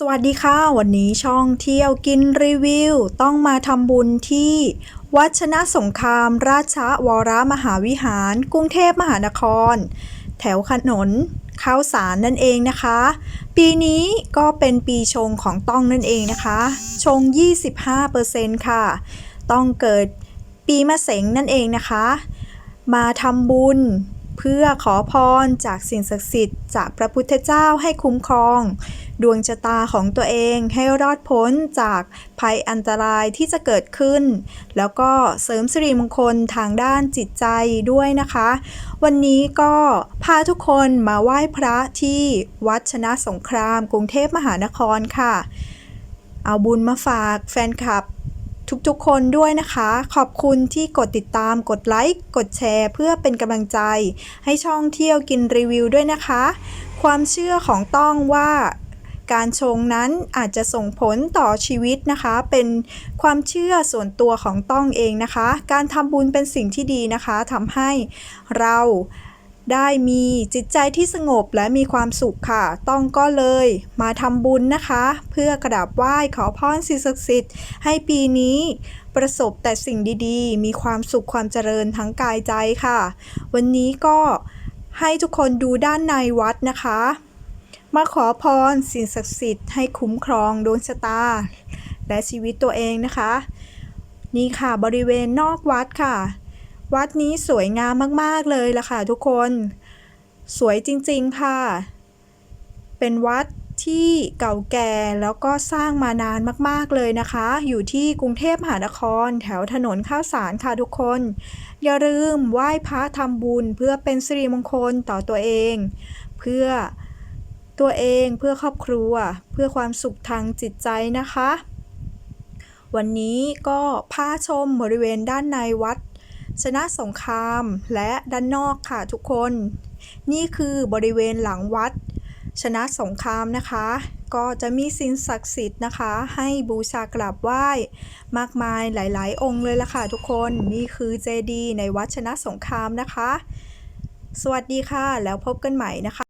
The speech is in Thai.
สวัสดีค่ะ วันนี้ช่องเที่ยวกินรีวิว ต้องมาทำบุญที่ วัดชนะสงคราม ราชวรมหาวิหาร กรุงเทพมหานคร แถวถนนข้าวสารนั่นเองนะคะ ปีนี้ก็เป็นปีชงของต้องนั่นเองนะคะ ชง 25%ค่ะ ต้องเกิดปีมะเสงนั่นเองนะคะ มาทำบุญ เพื่อขอพรจากสิ่งศักดิ์สิทธิ์จากพระพุทธเจ้าให้คุ้มครอง ดวงชะตาของตัวเองให้รอดพ้นจากภัยอันตรายที่จะเกิดขึ้น แล้วก็เสริมสิริมงคลทางด้านจิตใจด้วยนะคะ วันนี้ก็พาทุกคนมาไหว้พระที่วัดชนะสงคราม กรุงเทพมหานครค่ะ เอาบุญมาฝากแฟนคลับ ทุกๆ คนด้วยนะคะ ขอบคุณที่กดติดตาม กดไลค์ กดแชร์ เพื่อเป็นกำลังใจ ให้ช่องเที่ยวกินรีวิวด้วยนะคะ ความเชื่อของต้องว่าการชงนั้นอาจจะส่งผลต่อชีวิตนะคะ เป็นความเชื่อส่วนตัวของต้องเองนะคะ การทำบุญเป็นสิ่งที่ดีนะคะทำให้เรา ได้มีจิตใจที่สงบและมีความสุขค่ะ ต้องก็เลยมาทำบุญนะคะ เพื่อกราบไหว้ขอพรสิ่งศักดิ์สิทธิ์ให้ปีนี้ประสบแต่สิ่งดีๆ มีความสุขความเจริญทั้งกายใจค่ะ วันนี้ก็ให้ทุกคนดูด้านในวัดนะคะ มาขอพรสิ่งศักดิ์สิทธิ์ให้คุ้มครองดวงชะตา และชีวิตตัวเองนะคะ นี่ค่ะบริเวณนอกวัดค่ะ วัดนี้สวยงามมากๆเลยล่ะค่ะทุกคน สวยจริงๆค่ะ เป็นวัดที่เก่าแก่แล้วก็สร้างมานานมากๆเลยนะคะ อยู่ที่กรุงเทพมหานคร แถวถนนข้าวสารค่ะทุกคน อย่าลืมไหว้พระทำบุญเพื่อเป็นสิริมงคลต่อตัวเอง เพื่อตัวเองเพื่อครอบครัว เพื่อความสุขทางจิตใจนะคะ วันนี้ก็พาชมบริเวณด้านในวัด ชนะสงครามและด้านนอกค่ะทุกคน นี่คือบริเวณหลังวัด ชนะสงครามนะคะ ก็จะมีสิ่งศักดิ์สิทธิ์นะคะ ให้บูชากราบไหว้ มากมายหลาย ๆ องค์เลยล่ะค่ะทุกคนนี่คือเจดีย์ในวัดชนะสงครามนะคะ สวัสดีค่ะแล้วพบกันใหม่นะคะ